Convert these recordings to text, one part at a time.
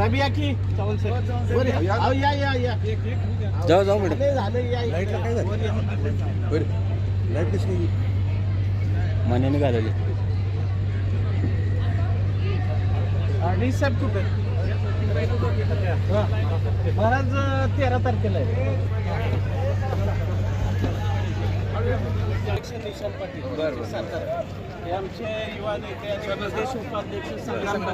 साहेब या की चव्हाण साहेब वर या. अहो, या या या जाऊ जाऊ मॅडम झालं झालं या या. वर या. लाइट कशी मान्याने घालवली आणि साहेब कुठे हा. महाराज तेरा तारखेला आहे निशांत पाटील सातारा. हे आमचे युवा नेते आणि प्रदेश उपाध्यक्ष संग्राम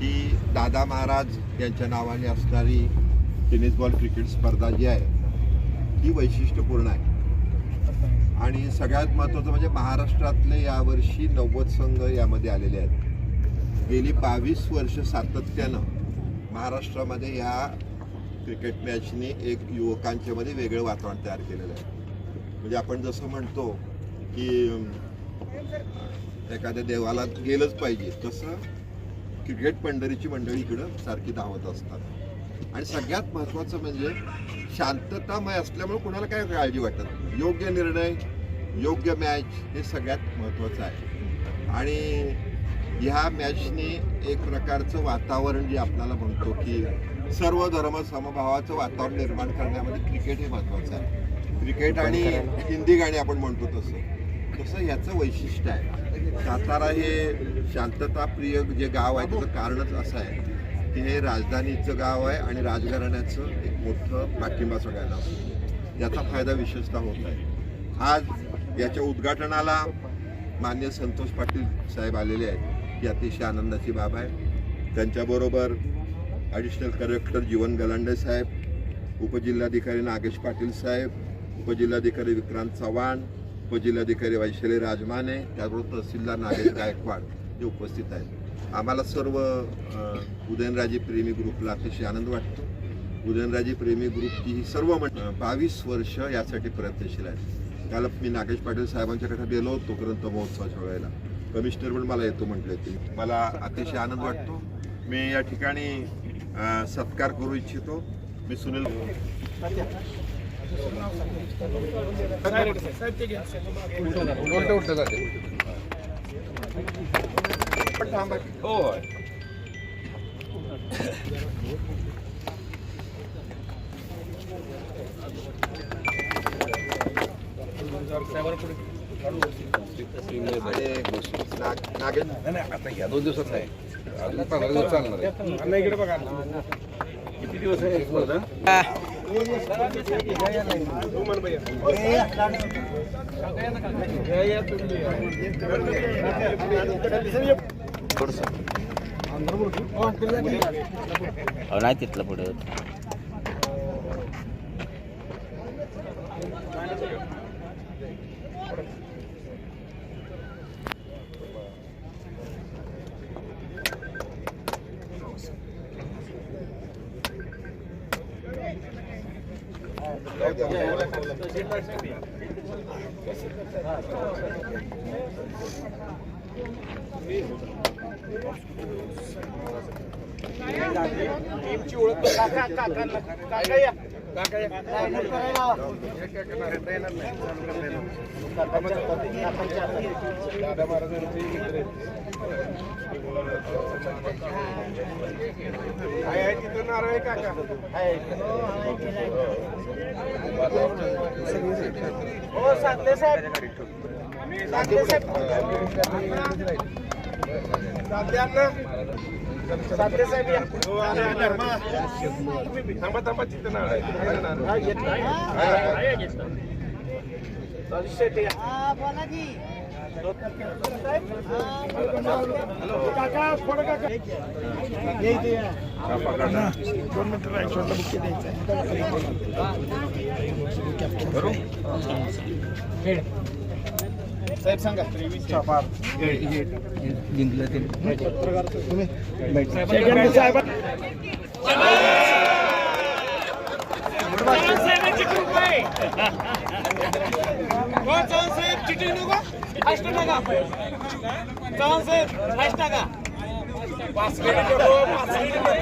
ही दादा महाराज यांच्या नावाने असणारी टेनिस बॉल क्रिकेट स्पर्धा जी आहे ही वैशिष्ट्यपूर्ण आहे. आणि सगळ्यात महत्त्वाचं म्हणजे महाराष्ट्रातले यावर्षी नव्वद संघ यामध्ये आलेले आहेत. गेली बावीस वर्ष सातत्यानं महाराष्ट्रामध्ये या क्रिकेट मॅचने एक युवकांच्या मध्ये वेगळं वातावरण तयार केलेलं आहे. म्हणजे आपण जसं म्हणतो की एखाद्या देवाला गेलंच पाहिजे तसं क्रिकेट पंढरीची मंडळी इकडं सारखी धावत असतात. आणि सगळ्यात महत्त्वाचं म्हणजे शांततामय असल्यामुळे कुणाला काय काळजी वाटत योग्य निर्णय योग्य मॅच हे सगळ्यात महत्त्वाचं आहे. आणि ह्या मॅचने एक प्रकारचं वातावरण जे आपल्याला म्हणतो की सर्व धर्म समभावाचं वातावरण निर्माण करण्यामध्ये क्रिकेट हे महत्त्वाचं आहे. क्रिकेट आणि हिंदी गाणी आपण म्हणतो तसं. तसं ह्याचं वैशिष्ट्य आहे. सातारा हे शांतताप्रिय जे गाव आहे त्याचं कारणच असं आहे की हे राजधानीचं गाव आहे आणि राजघराण्याचं एक मोठं पाठिंबा सगळ्यांना असतो. याचा फायदा विशेषतः होत आहे. आज याच्या उद्घाटनाला मान्य संतोष पाटील साहेब आलेले आहेत. ही अतिशय आनंदाची बाब आहे. त्यांच्याबरोबर ॲडिशनल कलेक्टर जीवन गलांडे साहेब उपजिल्हाधिकारी नागेश पाटील साहेब उपजिल्हाधिकारी विक्रांत चव्हाण उपजिल्हाधिकारी वैशाली राजमाने त्याचबरोबर तहसीलदार नागेश गायकवाड हे उपस्थित आहेत. आम्हाला सर्व उदयनराजी उदयनराजे प्रेमी ग्रुपला अतिशय आनंद वाटतो. उदयनराजे प्रेमी ग्रुपची ही सर्व बावीस वर्ष यासाठी प्रयत्नशील आहेत. काल मी नागेश पाटील साहेबांच्याकडे गेलो होतो ग्रंथ महोत्सवाच्या वेळेला कमिशनर पण मला येतो म्हटले ते. मला अतिशय आनंद वाटतो. मी या ठिकाणी सत्कार करू इच्छितो. मी सुनील उलट उलट जाते. आता ह्या दोन दिवसात नाही अजून पंधरा दिवस चालणार आहे किती दिवस आहे नाही तिथलं पुढे टीमची ओळख काका काका काका या काका या दादा महाराजांचे मित्र नारळ आहे काका. हो साधले साहेब. साधले साहेब. साधले साधले साहेब या. हो, आले, आले. थांबा थांबा तिथं नारळ आहे. तिथं नारळ. हा, येत नाही. चालेल, शेट या. हॅलो, काका फोन मिनिटं बुके द्यायचा आहे. साहेब सांगा छापा जिंकलं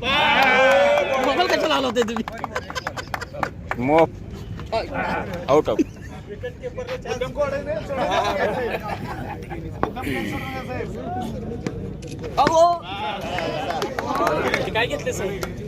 ते मोबाईल कशाला आला होता तुम्ही मोप आउट ऑफ. काय घेतले सर?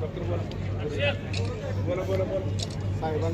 डॉक्टर बोला. बोला बोला बोला.